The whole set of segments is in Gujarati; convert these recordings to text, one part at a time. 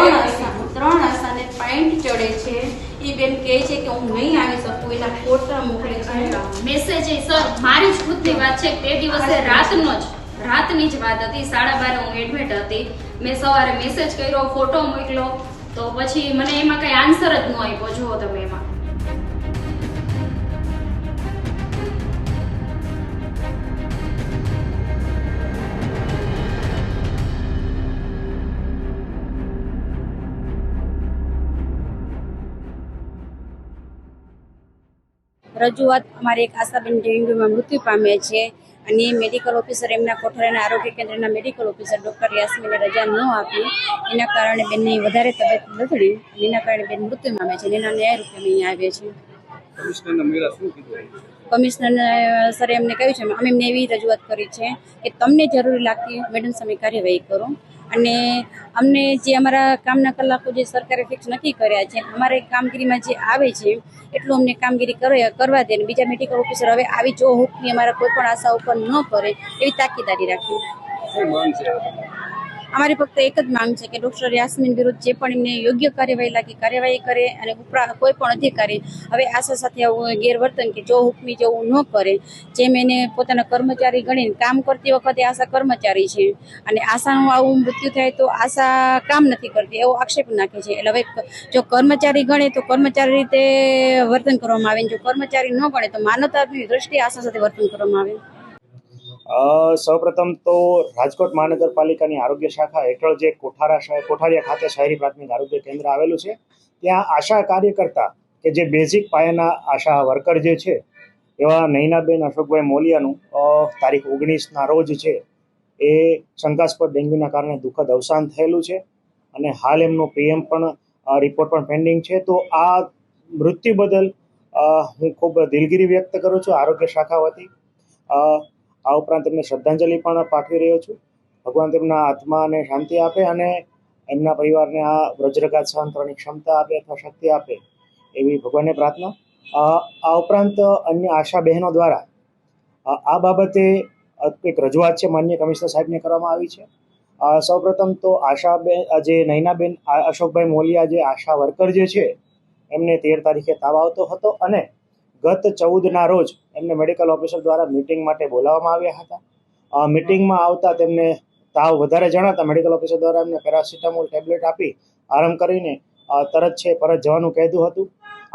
ત્રણ આસા ત્રણ આસાને પાઇન્ટ ચડે છે. એ બેન કહે છે કે હું નહીં આવી શકું એના ફોટા મોકલે છે. મેસેજ એ સર મારી જ ખુદની વાત છે. તે દિવસે રાતનો જ રાતની જ વાત હતી. સાડા બાર હું એડમિટ હતી. મેં સવારે મેસેજ કર્યો ફોટો મોકલ્યો. તો પછી મને એમાં કંઈ આન્સર જ ન આપ્યો. જુઓ તમે એમાં. રજૂઆત અમારી એક આશાબેન ડેન્ગ્યુમાં મૃત્યુ પામે છે અને મેડિકલ ઓફિસર એમના કોઠારાના આરોગ્ય કેન્દ્રના મેડિકલ ઓફિસર ડૉક્ટર યાસમીને રજા ન આપી. એના કારણે બેનની વધારે તબિયત લથડી એના કારણે બેન મૃત્યુ પામે છે એના ન્યાય રૂપે અમે અહીંયા આવ્યા છીએ. કમિશનર સરે એમને કહ્યું છે અમે એમને એવી રજૂઆત કરી છે કે તમને જરૂરી લાગતી મેડમ સામે કાર્યવાહી કરો. અને અમને જે અમારા કામના કલાકો જે સરકારે ફિક્સ નક્કી કર્યા છે અમારે કામગીરીમાં જે આવે છે એટલું અમને કામગીરી કરવા કરવા દે અને બીજા મેડિકલ ઓફિસર હવે આવી જો હુકની અમારા કોઈ પણ આશા ઉપર ન કરે એવી તાકીદારી રાખી અમારી ફક્ત એક જ માંગ છે કે ડૉક્ટર યાસ્મીન વિરુદ્ધ જે પણ એમને યોગ્ય કાર્યવાહી લાગી, કાર્યવાહી કરે અને ઉપરા કોઈ પણ અધિકારી હવે આશા સાથે આવું ગેરવર્તન કે જો હુકમી જેવું ન કરે, જેમ એને પોતાના કર્મચારી ગણીને કામ કરતી વખતે આશા કર્મચારી છે અને આશાનું આવું મૃત્યુ થાય તો આશા કામ નથી કરતી, એવો આક્ષેપ નાખે છે. એટલે હવે જો કર્મચારી ગણે તો કર્મચારી રીતે વર્તન કરવામાં આવે જો કર્મચારી ન ગણે તો માનવતાની દ્રષ્ટિએ આશા સાથે વર્તન કરવામાં આવે. સૌપ્રથમ તો રાજકોટ મહાનગરપાલિકાની આરોગ્ય શાખા હેઠળ જે કોઠારા શહેર, કોઠારિયા ખાતે શહેરી પ્રાથમિક આરોગ્ય કેન્દ્ર આવેલું છે, ત્યાં આશા કાર્યકર્તા કે જે બેઝિક પાયાના આશા વર્કર જે છે, એવા નૈનાબેન અશોકભાઈ મોલિયાનું તારીખ ઓગણીસના રોજ છે, એ શંકાસ્પદ ડેન્ગ્યુના કારણે દુઃખદ અવસાન થયેલું છે અને હાલ એમનો પીએમ પણ રિપોર્ટ પણ પેન્ડિંગ છે. તો આ મૃત્યુ બદલ હું ખૂબ દિલગીરી વ્યક્ત કરું છું આરોગ્ય શાખા વતી. આ ઉપરાંત એમને શ્રદ્ધાંજલિ પણ પાઠવી રહ્યો છું. ભગવાન તેમના આત્માને શાંતિ આપે અને એમના પરિવારને આ વજ્રઘાત સહન કરવાની ક્ષમતા આપે અથવા શક્તિ આપે એવી ભગવાનને પ્રાર્થના. આ ઉપરાંત અન્ય આશા બહેનો દ્વારા આ બાબતે એક રજૂઆત છે માન્ય કમિશનર સાહેબને કરવામાં આવી છે. સૌપ્રથમ તો આશાબેન જે નૈનાબેન અશોકભાઈ મોલિયા જે આશા વર્કર જે છે એમને તેર તારીખે તાવ આવતો હતો અને ગત ચૌદના રોજ એમને મેડિકલ ઓફિસર દ્વારા મિટિંગ માટે બોલાવવામાં આવ્યા હતા. મિટિંગમાં આવતા તેમને તાવ વધારે જણાતા મેડિકલ ઓફિસર દ્વારા એમને પેરાસિટામોલ ટેબ્લેટ આપી આરામ કરીને તરત છે પરત જવાનું કહેતું હતું.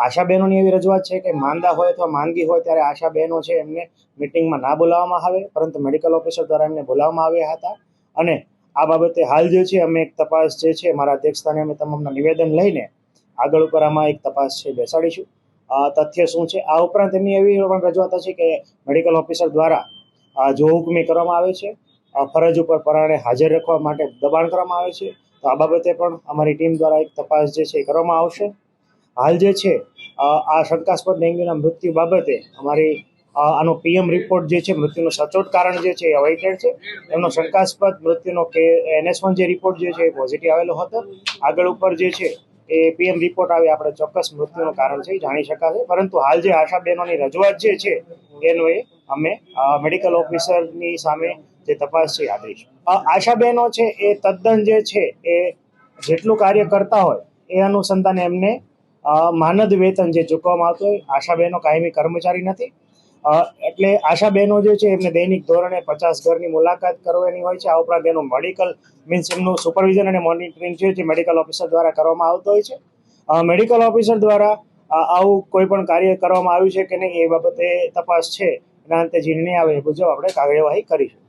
આશા બહેનોની એવી રજૂઆત છે કે માંદા હોય અથવા માંદગી હોય ત્યારે આશા બહેનો છે એમને મિટિંગમાં ના બોલાવવામાં આવે, પરંતુ મેડિકલ ઓફિસર દ્વારા એમને બોલાવવામાં આવ્યા હતા. અને આ બાબતે હાલ જે છે અમે એક તપાસ જે છે, મારા અધ્યક્ષસ્થાને અમે તમામના નિવેદન લઈને આગળ ઉપર આમાં એક તપાસ છે બેસાડીશું. તથ્ય શું છે? આ ઉપરાંત એમની એવી પણ રજૂઆત છે કે મેડિકલ ઓફિસર દ્વારા જો હુકમી કરવામાં આવે છે ફરજ ઉપર પરાણે હાજર રાખવા માટે દબાણ કરવામાં આવે છે, તો આ બાબતે પણ અમારી ટીમ દ્વારા એક તપાસ જે છે એ કરવામાં આવશે. હાલ જે છે, આ શંકાસ્પદ ડેન્ગ્યુના મૃત્યુ બાબતે અમારી આનો પીએમ રિપોર્ટ જે છે, મૃત્યુનું સચોટ કારણ જે છે એ અવાઇટેડ છે. એમનો શંકાસ્પદ મૃત્યુનો કે, એનએસ વન જે રિપોર્ટ જે છે એ પોઝિટિવ આવેલો હતો. આગળ ઉપર જે છે એ પીએમ રિપોર્ટ આવે આપણે ચોક્કસ મૃત્યુનું કારણ છે એ જાણી શકાશે. પરંતુ હાલ જે આશા બહેનોની રજૂઆત જે છે એનો એ અમે મેડિકલ ઓફિસરની સામે જે તપાસ છે એ આદરીશું. અ, આશા બહેનો છે એ તદ્દન જે છે એ જેટલું કાર્ય કરતા હોય એ અનુસંધાને એમને માનદ વેતન જે ચૂકવવામાં આવતું હોય આશા બહેનો કાયમી કર્મચારી નથી. એટલે આશા બહેનો જે છે, એમને દૈનિક ધોરણે પચાસ ઘરની મુલાકાત કરવાની હોય છે. આ ઉપરાંત એનું મેડિકલ મીન્સ એમનું સુપરવિઝન અને મોનિટરિંગ છે જે મેડિકલ ઓફિસર દ્વારા કરવામાં આવતું હોય છે. મેડિકલ ઓફિસર દ્વારા આવું કોઈ પણ કાર્ય કરવામાં આવ્યું છે કે નહીં, એ બાબતે તપાસ છે. એના અંતે જીણી આવે એ મુજબ આપણે કાર્યવાહી કરીશું.